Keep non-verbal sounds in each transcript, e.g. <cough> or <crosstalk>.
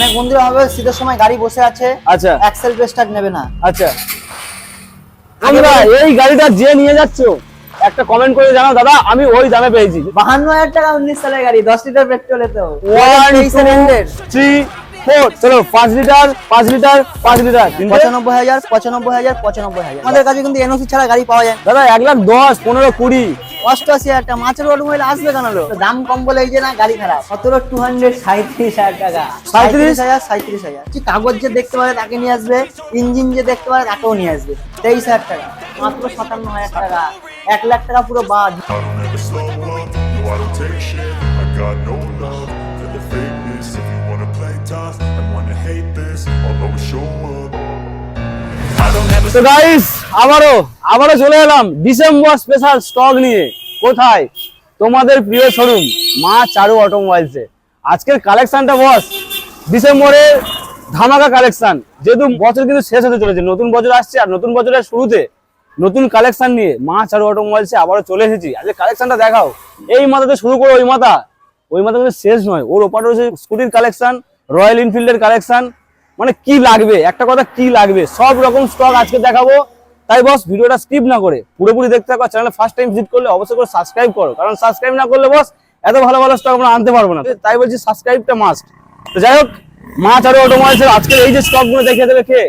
অনেক বন্ধুরা হবে শীতের সময় গাড়ি বসে আছে আচ্ছা। এক্সেল স্টার্ট নেবে না। আচ্ছা। আমরা এই গাড়িটা যে নিয়ে যাচ্ছ একটা কমেন্ট করে জানাও দাদা আমি ওই দামে পেয়েছি। বাহান্ন হাজার টাকা উনিশ সালের গাড়ি দশ লিটার পেট্রোলে তো। ওয়ান থ্রি ফোর চলো পাঁচ লিটার পাঁচ লিটার পাঁচ লিটার। পঁচানব্বই হাজার পঁচানব্বই হাজার পঁচানব্বই হাজার। আমাদের কাছে কিন্তু এনওসি ছাড়া গাড়ি পাওয়া যায় দাদা এক লাখ দশ পনেরো কুড়ি। অষ্টআশি হাজার টাকা। মাছের অটোমোবাইল আসবে কেন লো? দাম কম বলে এই যে না গাড়ি খারাপ। সতেরো টু হান্ড্রেড সাঁত্রিশ হাজার টাকা। সাঁইত্রিশ? সাঁত্রিশ হাজার সাঁত্রিশ হাজার। কি কাগজ যে দেখতে পারে তাকে নিয়ে আসবে। ইঞ্জিন যে দেখতে পারে তাকেও নিয়ে আসবে। তেইশ হাজার টাকা। মাত্র সাতান্ন হাজার টাকা। এক লাখ টাকা পুরো বাদ। তো গাইস আবারও আবারও চলে এলাম ডিসেম্বর স্পেশাল স্টক নিয়ে। কোথায়? তোমাদের প্রিয় শোরুম মা চারু অটোমোবাইলসে আজকের কালেকশনটা বস ডিসেম্বরের ধামাকা কালেকশন যেহেতু বছর কিন্তু শেষ হতে চলেছে, নতুন বছর আসছে আর নতুন বছরের শুরুতে নতুন কালেকশন নিয়ে মা চারু অটোমোবাইলসে আবারও চলে এসেছি। আজকে কালেকশনটা দেখাও। এই মাথাতে শুরু করে, ওই মাথা। ওই মাথা কিন্তু শেষ নয়। ওর ওপারে রয়েছে স্কুটির কালেকশন রয়্যাল এনফিল্ডের কালেকশন মানে কি লাগবে? একটা কথা কি লাগবে? সব রকম স্টক আজকে দেখাবো। তাই বস ভিডিওটা স্কিপ না করে পুরোপুরি দেখতে থাকো চ্যানেলে ফার্স্ট টাইম ভিজিট করলে অবশ্যই করে সাবস্ক্রাইব করো। কারণ সাবস্ক্রাইব না করলে বস এত ভালো ভালো স্টক আমরা আনতে পারব না। তাই বলছি সাবস্ক্রাইবটা মাস্ট তো যাই হোক মাছ আরও অটোমোবাইলসের আজকে এই যে স্টকগুলো দেখিয়ে দেবে কে?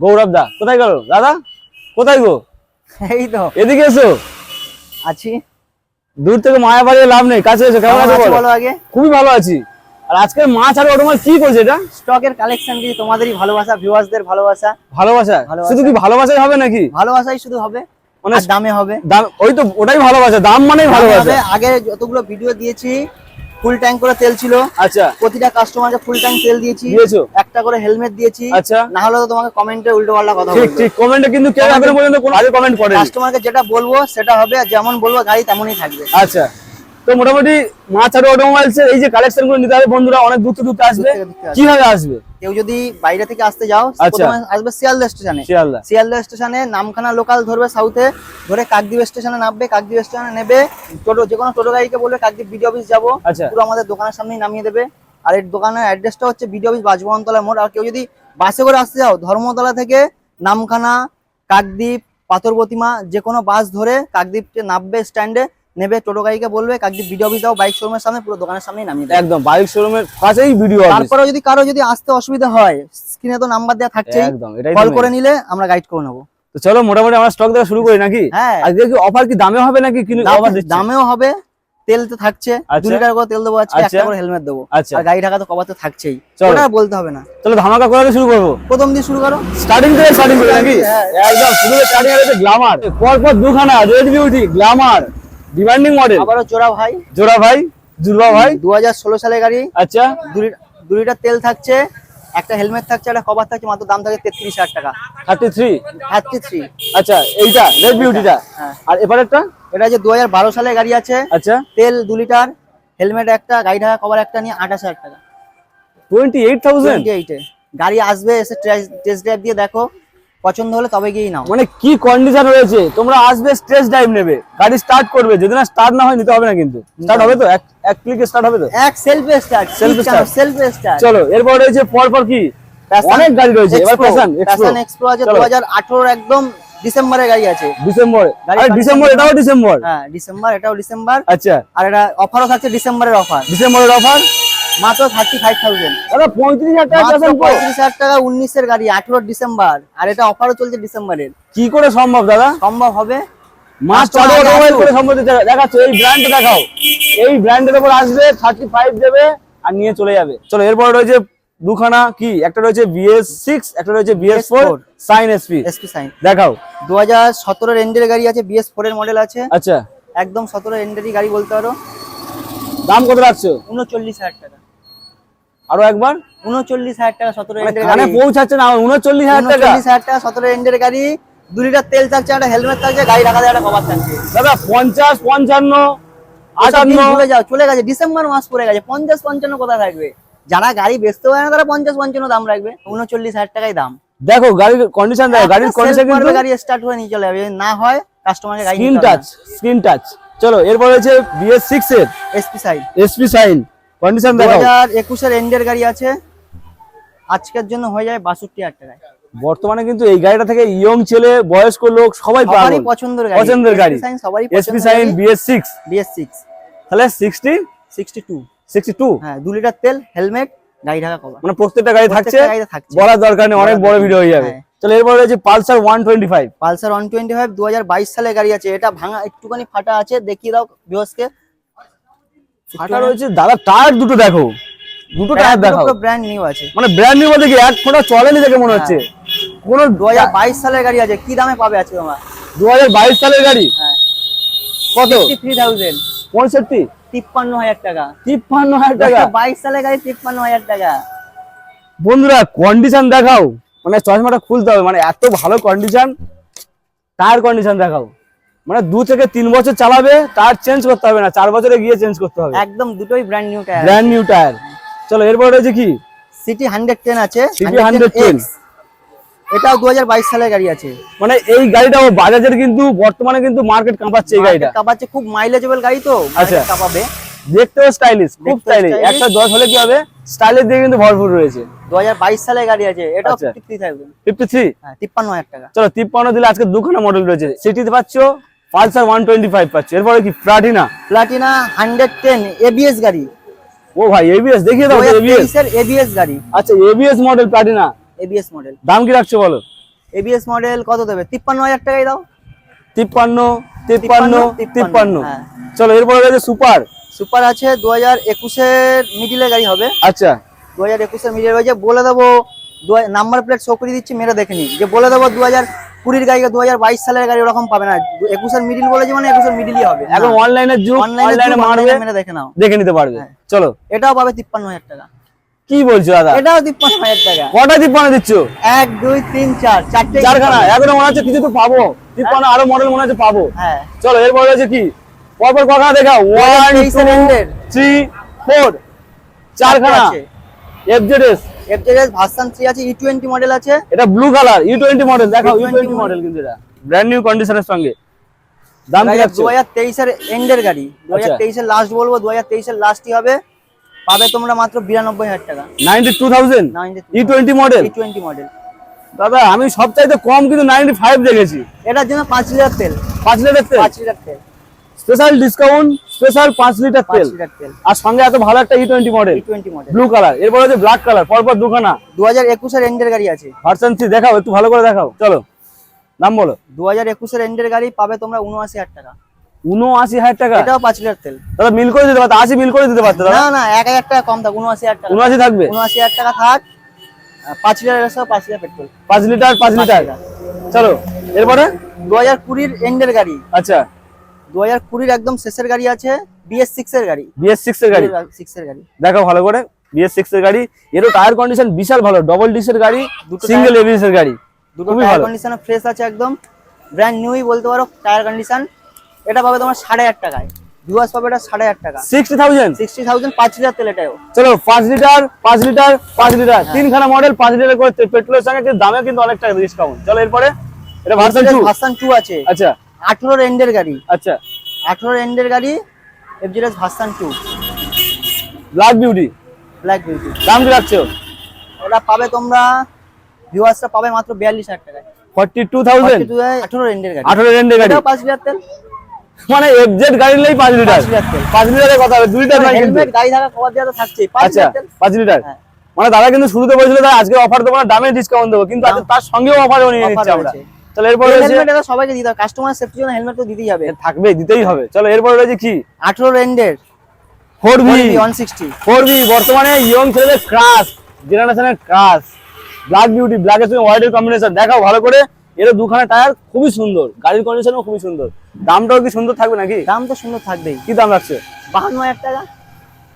গৌরব দা। কোথায় গেল? দাদা? কোথায় গো? এই তো। এদিকে এসো। আছি। দূর থেকে মায়া বাড়িয়ে লাভ নেই। কাছে এসো। কেমন আছো? বলো আগে। খুবই ভালো আছি। আর আজকে মাছ আর অটোমোবাইল কি করছে এটা? স্টকের কালেকশন কি? তোমাদেরই ভালোবাসা ভিউয়ার্সদের ভালোবাসা। ভালোবাসা। শুধু কি ভালোবাসাই হবে নাকি? ভালোবাসাই শুধু হবে মানে দামে হবে। দাম ওই তো ওটাই ভালোবাসা দাম মানেই ভালোবাসা। আগে যতগুলো ভিডিও দিয়েছি ফুল ট্যাঙ্ক করে তেল ছিল। আচ্ছা। প্রতিটা কাস্টমারকে ফুল ট্যাঙ্ক তেল দিয়েছি। দিয়েছ? একটা করে হেলমেট দিয়েছি। আচ্ছা। না হলে তো তোমাকে কমেন্টে উল্টো পাল্টা কথা ঠিক ঠিক। কমেন্টে কিন্তু কেউ এখনও পর্যন্ত কোনো আগে কমেন্ট করেনি। কাস্টমারকে যেটা বলব সেটা হবে যেমন বলব গাড়ি তেমনই থাকবে। আচ্ছা। তো মোটামুটি মাছ আর অটোমোবাইলস এর এই যে কালেকশনগুলো নিতে হবে বন্ধুরা অনেক দূর দূর আসবে। কীভাবে আসবে? কেউ যদি বাইরে থেকে আসতে যাও আচ্ছা। আসবে শিয়ালদা স্টেশনে। শিয়ালদা। শিয়ালদা স্টেশনে নামখানা লোকাল ধরবে সাউথে ধরে কাকদ্বীপ স্টেশনে নামবে কাকদ্বীপ স্টেশনে নেবে। টোটো যে কোনো টোটো গাড়িকে বলবে কাকদ্বীপ বিডি অফিস যাব। আচ্ছা। পুরো আমাদের দোকানের সামনেই নামিয়ে দেবে। আর এই দোকানের অ্যাড্রেসটা হচ্ছে বিডি অফিস বাজভবনতলা মোড়। আর কেউ যদি বাসে করে আসতে যাও ধর্মতলা থেকে নামখানা কাকদ্বীপ পাথর প্রতিমা যে কোনো বাস ধরে কাকদ্বীপ নামবে স্ট্যান্ডে নেবে টোটো গাড়িকে বলবে কাকদ্বীপ বিডি অফিস যাও বাইক শোরুমের সামনে পুরো দোকানের সামনে নামিয়ে দেবে। একদম বাইক শোরুমের কাছেই ভিডিও তারপরে যদি কারও যদি আসতে অসুবিধা হয় স্ক্রিনে তো নাম্বার দেওয়া থাকছেই একদম এটাই কল করে নিলে আমরা গাইড করে নেব। তো চলো মোটামুটি আমরা স্টক দেখা শুরু করি নাকি? হ্যাঁ। আজকে কি অফার কি দামে হবে নাকি কি অফার দিচ্ছে? দামেও হবে তেল তো থাকছে দু আচ্ছা। লিটার করে তেল দেবো আজকে আচ্ছা। একটা করে হেলমেট দেবো। আচ্ছা। আর গাড়ি ঢাকা তো কবার তো থাকছেই। চলো। ওটা বলতে হবে না। চলো ধামাকা করে শুরু করব। প্রথম দিয়ে শুরু করো। স্টার্টিং থেকে স্টার্টিং করে নাকি? হ্যাঁ। একদম শুরু স্টার্টিং আছে গ্ল্যামার পর পর দুখানা red beauty glamour demanding model আবারও চোরা ভাই। জোড়া ভাই জুলবা ভাই? দু হাজার ষোলো সালের গাড়ি। আচ্ছা। দু লিটার তেল থাকছে একটা হেলমেট থাকছে একটা কভার থাকছে মাত্র দাম থাকে তেত্রিশ হাজার টাকা। থার্টি থ্রি থার্টি থ্রি আচ্ছা এইটা রেড বিউটিটা হ্যাঁ। আর এপারেরটা এটা যে দু হাজার বারো সালের গাড়ি আছে আচ্ছা। তেল দু লিটার হেলমেট একটা গাড়ি ঢাকা কভার একটা নিয়ে আঠাশ হাজার টাকা। টোয়েন্টি এইট থাউজেন্ড গাড়ি আসবে এসে টেস্ট ড্রাইভ দিয়ে দেখো পছন্দ হলে তবে গিয়েই নাও। মানে কি কন্ডিশন রয়েছে? তোমরা আসবে স্ট্রেস ড্রাইভ নেবে। গাড়ি স্টার্ট করবে যদি না স্টার্ট না হয় নিতে হবে না কিন্তু। স্টার্ট হবে তো? এক এক ক্লিকে স্টার্ট হবে তো? এক self start self start। Self start চলো এরপর রয়েছে পর পর কি অনেক গাড়ি রয়েছে। এবার প্যাশন প্যাশন এক্সপ্রো আছে চলো। দু হাজার আঠারোর একদম ডিসেম্বরের গাড়ি আছে। ডিসেম্বর। আরে ডিসেম্বর এটাও ডিসেম্বর? হ্যাঁ ডিসেম্বর এটাও ডিসেম্বর। আচ্ছা। আর এটা অফারও থাকছে ডিসেম্বরের অফার ডিসেম্বরের অফার মাত্র থার্টি ফাইভ থাউজেন্ড পঁয়ত্রিশ হাজার পঁয়ত্রিশ হাজার টাকা উনিশের গাড়ি আঠেরো ডিসেম্বর। আর এটা অফারও চলছে ডিসেম্বরের। কি করে সম্ভব দাদা? সম্ভব হবে। করে দেখাচ্ছ এই ব্র্যান্ডটা দেখাও। এই ব্র্যান্ডের উপর আসবে থার্টি ফাইভ দেবে আর নিয়ে চলে যাবে। চলো এরপর রয়েছে দুখানা কি? একটা রয়েছে বিএস সিক্স একটা রয়েছে BS four BS4 sign SP SP sign দেখাও। দু হাজার সতেরোর এন্ডের গাড়ি আছে বিএস ফোর এর মডেল আছে। আচ্ছা। একদম সতেরো এন্ডেরই গাড়ি বলতে পারো। দাম কত রাখছো? উনচল্লিশ হাজার টাকা। আরও একবার উনচল্লিশ হাজার টাকা সতেরো মানে এন্ডের গাড়ি। পৌঁছাচ্ছে না উনচল্লিশ হাজার টাকা। উনচল্লিশ হাজার টাকা সতেরো এন্ডের গাড়ি দু লিটার তেল থাকছে একটা হেলমেট থাকছে গাড়ি রাখা একটা কভার থাকছে। দাদা পঞ্চাশ পঞ্চান্ন ওসব আটান্ন। ভুলে যাও চলে গেছে ডিসেম্বর মাস পড়ে গেছে পঞ্চাশ পঞ্চান্ন কোথায় থাকবে? যারা গাড়ি বেচতে পারে না তারা পঞ্চাশ পঞ্চান্ন দাম রাখবে উনচল্লিশ হাজার টাকাই দাম। দেখো গাড়ির কন্ডিশন দেখো গাড়ির কন্ডিশন কিন্তু গাড়ি স্টার্ট হয়ে নিয়ে চলে যাবে না হয় কাস্টমারকে গাড়ি স্ক্রিন টাচ স্ক্রিন টাচ চলো এরপর রয়েছে বিএস সিক্স এর। SP side SP sign condition দেখো হাজার একুশের এন্ডের গাড়ি আছে। আজকের জন্য হয়ে যাবে বাষট্টি হাজার টাকায়। বর্তমানে কিন্তু এই গাড়িটা থেকে ইয়ং ছেলে বয়স্ক লোক সবাই পাগল। পছন্দের গাড়ি। পছন্দের গাড়ি। সবারই SP sign BS six BS six তাহলে sixty sixty two sixty two হ্যাঁ দু লিটার তেল হেলমেট গাড়ি ঢাকা কভার মানে প্রত্যেকটা গাড়ি থাকছে বলার দরকার নেই অনেক বড় ভিডিও হয়ে যাবে। হ্যাঁ। চলো এরপর রয়েছে Pulsar one twenty five Pulsar one twenty five দু হাজার বাইশ সালে গাড়ি আছে। এটা ভাঙা একটুখানি ফাটা আছে দেখিয়ে দাও বিহসকে ফাটা রয়েছে। দাদা টায়ার দুটো দেখো। দুটো টায়ার দেখাও। ব্র্যান্ড নিউ আছে। মানে ব্র্যান্ড নিউ বলতে কি এক ফোঁটা চলেনি দেখে মনে হচ্ছে। কোন দু হাজার বাইশ সালের গাড়ি আছে। কি দামে পাবে আছে তোমার? দু হাজার বাইশ সালের গাড়ি? হ্যাঁ। কত? থ্রি থাউজেন্ড পঁয়ষট্টি? তিপ্পান্ন হাজার টাকা। তিপ্পান্ন হাজার টাকা? বাইশ সালের গাড়ি তিপ্পান্ন হাজার টাকা। বন্ধুরা কন্ডিশন দেখাও। মানে চশমাটা খুলতে হবে। মানে এত ভালো কন্ডিশন টায়ার কন্ডিশন দেখাও। মানে দু থেকে তিন বছর চালাবে টায়ার চেঞ্জ করতে হবে না চার বছরে গিয়ে চেঞ্জ করতে হবে। একদম দুটোই brand new tyre brand new tyre চলো এরপর রয়েছে কি? সিটি হান্ড্রেড টেন আছে 110 110 X। এটাও দু হাজার বাইশ সালের গাড়ি আছে। মানে এই গাড়িটা ও বাজাজের কিন্তু বর্তমানে কিন্তু মার্কেট কাঁপাচ্ছে এই গাড়িটা। কাপাচ্ছে খুব মাইলেজেবল গাড়ি তো আচ্ছা। কাঁপাবে। দেখতেও স্টাইলিশ খুব স্টাইলিশ। একটা দশ হলে কি হবে? স্টাইলের দিয়ে কিন্তু ভরপুর রয়েছে। দু হাজার বাইশ সালের গাড়ি আছে এটাও আচ্ছা। Fifty three thousand fifty three হ্যাঁ তিপ্পান্ন হাজার টাকা। চলো তিপ্পান্ন দিলে আজকে দুখানা মডেল রয়েছে। সিটিতে পাচ্ছ? পালসার ওয়ান টোয়েন্টি ফাইভ পাচ্ছ। এরপরে কি? Platina. Platina hundred ten ABS গাড়ি। ও ভাই এবিএস দেখিয়ে দাও এবিএস এবিএস গাড়ি। আচ্ছা ABS model Platina. ABS model দাম কি রাখছো বলো? এবিএস মডেল কত দেবে? তিপ্পান্ন হাজার টাকাই দাও। তিপ্পান্ন তিপ্পান্ন তিপ্পান্ন, হ্যাঁ। চলো এরপরে রয়েছে সুপার সুপার আছে দু হাজার একুশের মিডিলের গাড়ি হবে। আচ্ছা। দু হাজার একুশের মিডিলের রয়েছে বলে দেবো নাম্বার প্লেট শো করে দিচ্ছি মেরে দেখে নি যে বলে দেবো দু হাজার কুড়ির গাড়ি দু হাজার বাইশ সালের গাড়ি ওরকম পাবে না। একুশের মিডিল বলেছে মানে একুশের মিডিলই হবে। এখন যুগ অনলাইনে মারবে দেখে নাও। দেখে নিতে পারবে। হ্যাঁ। চলো। এটাও পাবে তিপ্পান্ন হাজার টাকা। কি বলছো দাদা? এটাও তিপ্পান্ন হাজার টাকা। কটা তিপ্পান্ন দিচ্ছ? এক দুই তিন চার। চারটে চারখানা? এখনও মনে হচ্ছে কিছু তো পাবো। তিপ্পান্ন আরও মডেল মনে হচ্ছে পাবো। হ্যাঁ। চলো এরপর রয়েছে কি? পরপর কখানা দেখাও। ওয়ান টু 2023 এর ended। থ্রি ফোর চারখানা। এফজেডএস এফজেডএস ভার্সন থ্রি আছে ই টোয়েন্টি মডেল আছে। এটা blue colour E twenty model দেখাও ই E20 টোয়েন্টি মডেল কিন্তু এটা। ব্র্যান্ড নিউ কন্ডিশনের সঙ্গে। দাম কি দু হাজার তেইশের এন্ডের গাড়ি। দু হাজার আচ্ছা। তেইশের লাস্ট বলব দু হাজার তেইশের লাস্টই হবে। পাবে তোমরা মাত্র বিরানব্বই হাজার টাকা। Ninety two thousand E twenty model E twenty model দাদা আমি সবচাইতে কম কিন্তু নাইনটি ফাইভ দেখেছি। এটার জন্য পাঁচ লিটার তেল। পাঁচ লিটার তেল? পাঁচ লিটার তেল। স্পেশাল ডিসকাউন্ট স্পেশাল পাঁচ লিটার তেল। আর সঙ্গে এত ভালো একটা E twenty model blue colour এরপর হচ্ছে ব্ল্যাক কালার পরপর দুখানা। দু হাজার একুশের এন্ডের গাড়ি আছে। ভার্সন থ্রি দেখাও একটু ভালো করে দেখাও। চলো। নাম বলো। দু হাজার একুশের এন্ডের গাড়ি পাবে তোমরা উনআশি হাজার টাকা। উনআশি হাজার টাকা? এটাও পাঁচ লিটার তেল। দাদা মিল করে দিতে পারতো। আশি মিল করে দিতে পারতো না না এক হাজার টাকা কম থাক উনআশি হাজার টাকা। উনআশি থাকবে? উনআশি হাজার টাকা থাক। পাঁচ লিটার এসো পাঁচ লিটার পেট্রোল। পাঁচ লিটার পাঁচ লিটার। চলো এরপরে? দু হাজার কুড়ির এন্ডের গাড়ি। আচ্ছা। দু হাজার কুড়ির একদম শেষের গাড়ি আছে বিএস সিক্স এর গাড়ি। বিএস সিক্স এর গাড়ি? সিক্স এর গাড়ি। দেখো ভালো করে বিএস সিক্স এর গাড়ি। এরও টায়ার কন্ডিশন বিশাল ভালো ডবল ডিসের গাড়ি দুটো সিঙ্গেল এবিএস এর গাড়ি। দুটো টায়ার কন্ডিশন ফ্রেশ আছে একদম। ব্র্যান্ড নিউই বলতে পারো টায়ার কন্ডিশন এটা পাবে তোমার সাড়ে হাজার টাকায়। ডুয়াস পাবে এটা সাড়ে হাজার টাকা। সিক্সটি থাউজেন্ড সিক্সটি থাউজেন্ড পাঁচ লিটার তেল এটাও চলো পাঁচ লিটার পাঁচ লিটার পাঁচ লিটার। হ্যাঁ। তিনখানা মডেল পাঁচ লিটার করে পেট্রোলের সঙ্গে দামে কিন্তু অনেক টাকা ডিসকাউন্ট চলো এরপরে এটা ভার্সন টু ভার্সন টু আছে। আচ্ছা। আঠেরোর এন্ডের গাড়ি। আচ্ছা। আঠেরোর এন্ডের গাড়ি FZS version two black beauty black beauty দাম কি রাখছো? ওটা পাবে তোমরা ভিউয়ার্সটা পাবে মাত্র বিয়াল্লিশ হাজার টাকায়। ফর্টি টু থাউজেন্ড গাড়ি। আঠারো রেন্ডের গাড়ি? পাঁচ লিটার তেল। মানে এফজেড গাড়ি পাঁচ লিটার। পাঁচ লিটারের কথা হবে দুই লিটার নয় কিন্তু হেলমেট গাড়ি থাকা কভার দেওয়া তো আচ্ছা পাঁচ লিটার। হ্যাঁ। মানে দাদা কিন্তু শুরুতে বলছিল দাদা আজকে অফার দেবো না দামে ডিসকাউন্ট দেবো। কিন্তু তার সঙ্গেও অফারও নিয়ে নিচ্ছি আমরা। রয়েছে। এরপরে রয়েছে সবাইকে দিতে হবে কাস্টমার সেফটির জন্য হেলমেট তো দিতেই হবে। থাকবে দিতেই হবে। চলো এরপরে রয়েছে কি? আঠেরোর এন্ডের four V. One sixty four B বর্তমানে ইয়ং ছেলেদের ক্রাশ জেনারেশনের ক্রাশ ব্ল্যাক বিউটি ব্ল্যাক এর সঙ্গে হোয়াইটের কম্বিনেশন দেখাও ভালো করে। এর দুখানা টায়ার খুবই সুন্দর। গাড়ির কন্ডিশনও খুবই সুন্দর। দামটাও কি সুন্দর থাকবে নাকি? দাম তো সুন্দর থাকবেই। কি দাম রাখছে? বাহান্ন হাজার টাকা।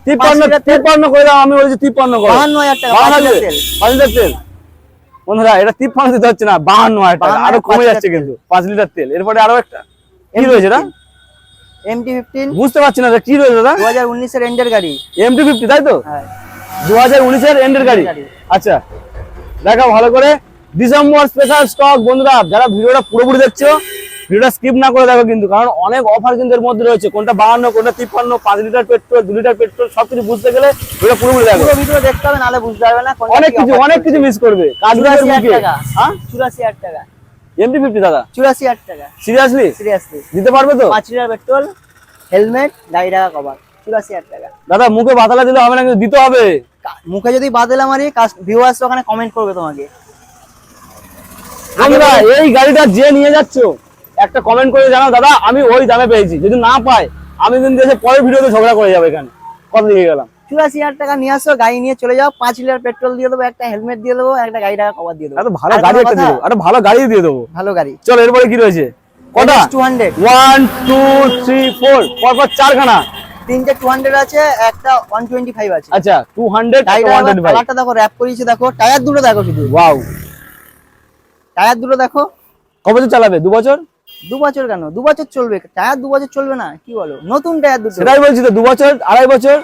তিপ্পান্ন তিপ্পান্ন করে দাও আমি বলছি তিপ্পান্ন করে। বাহান্ন হাজার টাকা বাহান্ন হাজার তেল। বন্ধুরা এটা তিপ্পান্ন দিতে হচ্ছে না বাহান্ন হাজার টাকা আরও কমে যাচ্ছে। কিন্তু পাঁচ লিটার তেল। এরপরে আরও একটা কি রয়েছে এটা? এমটি ফিফটিন বুঝতে পারছি না কি রয়েছে দাদা? দু হাজার উনিশের এন্ডের গাড়ি। এমটি ফিফটি তাই তো? হ্যাঁ। দু হাজার উনিশের এন্ডের গাড়ি। গাড়ি। আচ্ছা দেখা ভালো করে। ডিসেম্বর স্পেশাল স্টক বন্ধুরা যারা ভিডিওটা পুরোপুরি দেখছ ভিডিওটা স্কিপ না করে দেখো কিন্তু কারণ অনেক অফার কিন্তু এর মধ্যে রয়েছে। কোনটা বাহান্ন কোনটা তিপ্পান্ন পাঁচ লিটার পেট্রোল দু লিটার পেট্রোল সবকিছু বুঝতে গেলে ভিডিও পুরোপুরি দেখো। পুরো ভিডিও দেখতে হবে নাহলে বুঝতে পারবে না অনেক কিছু অনেক কিছু মিস করবে। হাজার টাকা। হ্যাঁ? চুরাশি হাজার টাকা। এমটি ফিফটি দাদা। চুরাশি হাজার টাকা। সিরিয়াসলি সিরিয়াসলি দিতে পারবে তো? পাঁচ লিটার পেট্রোল হেলমেট গাড়ি টাকা কভার চুরাশি হাজার টাকা। দাদা মুখে বাতালা দিলে হবে না কিন্তু দিতে হবে। মুখে যদি বাদলা মারি ভিউয়ার্স ওখানে কমেন্ট করবে তোমাকে। এই গাড়িটা যে নিয়ে যাচ্ছ একটা কমেন্ট করে জানাও দাদা আমি ওই দামে পেয়েছি। যদি না পাই আমি কিন্তু এসে পরের ভিডিওতে ঝগড়া করে যাব এখানে। কত দিয়ে গেলাম। চুরাশি হাজার টাকা নিয়ে আসো গাড়ি নিয়ে চলে যাও পাঁচ লিটার পেট্রোল দিয়ে দেবো একটা হেলমেট দিয়ে দেবো একটা গাড়ি টাকা কভার দিয়ে দেবো। ভালো গাড়ি একটা দিয়ে দেবো ভালো গাড়ি দিয়ে দেবো। ভালো গাড়ি। চলো এরপরে কি রয়েছে? কটা? Two hundred one two three four পরপর চারখানা। তিনটে টু হান্ড্রেড আছে একটা ওয়ান টোয়েন্টি ফাইভ আছে। আচ্ছা টু হান্ড্রেড কালারটা দেখো র্যাপ করিয়েছে দেখো। টায়ার দুটো দেখো শুধু। ওয়াও টায়ার দুটো দেখো। কবে চালাবে? দু বছর? দু বছর কেন? দু বছর চলবে। টায়ার দু বছর চলবে না? কি বলো? নতুন টায়ার দুটো। সেটাই বলছি তো দু বছর আড়াই বছর